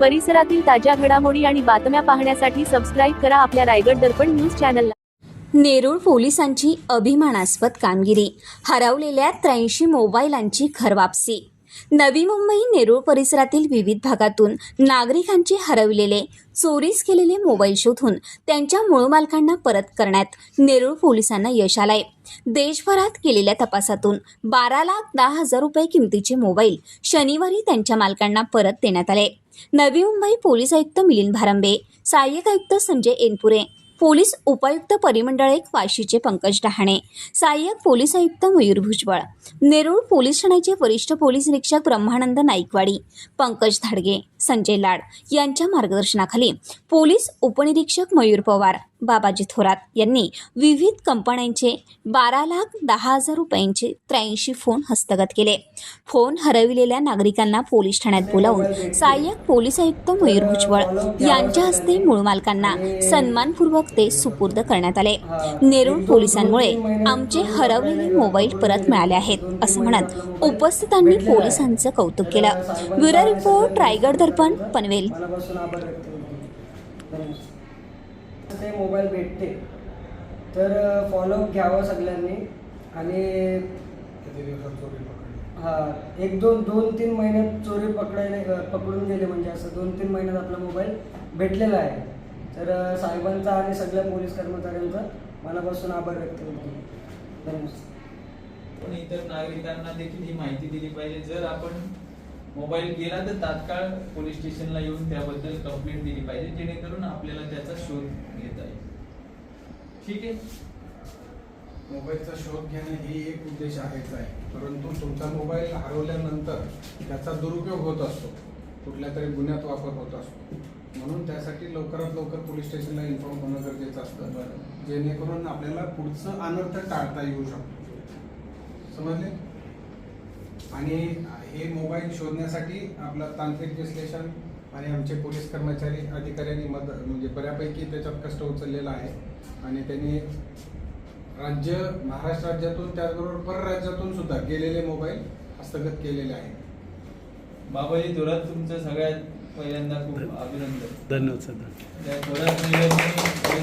परिसरातील ताज्या घडामोडी आणि बातम्या पाहण्यासाठी सबस्क्राईब करा आपल्या रायगड दर्पण न्यूज चॅनलला नेरूळ पोलिसांची अभिमानास्पद कामगिरी हरवलेल्या त्र्याऐंशी मोबाईलांची घरवापसी. नवी मुंबई नेरूळ परिसरातील विविध भागातून नागरिकांचे हरवलेले चोरीस केलेले मोबाईल शोधून त्यांच्या मूळ मालकांना परत करण्यात नेरूळ पोलिसांना यश आलंय. देशभरात केलेल्या तपासातून बारा लाख दहा हजार रुपये किमतीचे मोबाईल शनिवारी त्यांच्या मालकांना परत देण्यात आले. नवी मुंबई पोलीस आयुक्त मिलिंद भारंबे सहाय्यक आयुक्त संजय एनपुरे पोलीस उपायुक्त परिमंडळ एक वाशीचे पंकज डहाणे सहाय्यक पोलीस आयुक्त मयूर भुजबळ नेरूळ पोलीस ठाण्याचे वरिष्ठ पोलीस निरीक्षक ब्रह्मानंद नाईकवाडी पंकज धाडगे संजय लाड यांच्या मार्गदर्शनाखाली पोलीस उपनिरीक्षक मयूर पवार बाबाजी थोरात यांनी विविध कंपन्यांचे बारा लाख दहा हजार रुपयांचे त्र्याऐंशी फोन हस्तगत केले. फोन हरविलेल्या नागरिकांना पोलीस ठाण्यात बोलावून सहाय्यक पोलीस आयुक्त मयूर भुजबळ यांच्या हस्ते मूळ मालकांना सन्मानपूर्वक ते सुपूर्द करण्यात आले. नेरूळ पोलिसांमुळे आमचे हरवलेले मोबाईल परत मिळाले आहेत असं म्हणत उपस्थितांनी पोलिसांचं कौतुक केलं. ब्युरो रिपोर्ट रायगड दर्पण पनवेल मनापासून आभार व्यक्त करतो धन्यवाद. ते मोबाईल भेटते. तर फॉलोअप घ्यावं सगळ्यांनी आणि हा एक दोन दोन तीन महिन्यात चोरी पकडायला पकडून गेले म्हणजे असं दोन तीन महिन्यात आपला मोबाईल भेटलेला आहे. तर साहेबांचा आणि सगळ्या पोलीस कर्मचाऱ्यांचा मनापासून आभार व्यक्त करतो. धन्यवाद. पण इतर नागरिकांना देखील ही माहिती दिली पाहिजे. जर आपण मोबाईल गेला तर तात्काळ पोलीस स्टेशनला येऊन त्याबद्दल कंप्लेंट दिली पाहिजे जेणेकरून आपल्याला त्याचा शोध घेता येईल. ठीक आहे? मोबाईलचा शोध घेणे ही एक उद्देश आहेच आहे. परंतु तुमचा मोबाईल हरवल्यानंतर त्याचा दुरुपयोग होत असतो. कुठल्या तरी गुन्ह्यात वापर होत असतो. म्हणून त्यासाठी लवकरात लवकर पोलीस स्टेशनला इन्फॉर्म होणं गरजेचं असतं. जेणेकरून आपल्याला पुढचं अनर्थ टाळता येऊ शकतो. समजले? आणि हे मोबाईल शोधण्यासाठी आपलं तांत्रिक विश्लेषण आणि आमचे पोलीस कर्मचारी अधिकाऱ्यांनी मदत म्हणजे बऱ्यापैकी त्याच्यात कष्ट उचललेला आहे. आणि त्यांनी राज्य महाराष्ट्र राज्यातून त्याचबरोबर परराज्यातून सुद्धा गेलेले मोबाईल हस्तगत केलेले आहेत. बाबाजी थोरात तुमचं सगळ्यात पहिल्यांदा खूप अभिनंदन. धन्यवाद त्या थोरात हे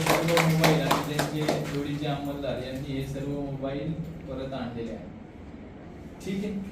सर्व मोबाईल आणि त्यांचे जोडीचे अंमलदार यांनी हे सर्व मोबाईल परत आणलेले आहे ठीक आहे.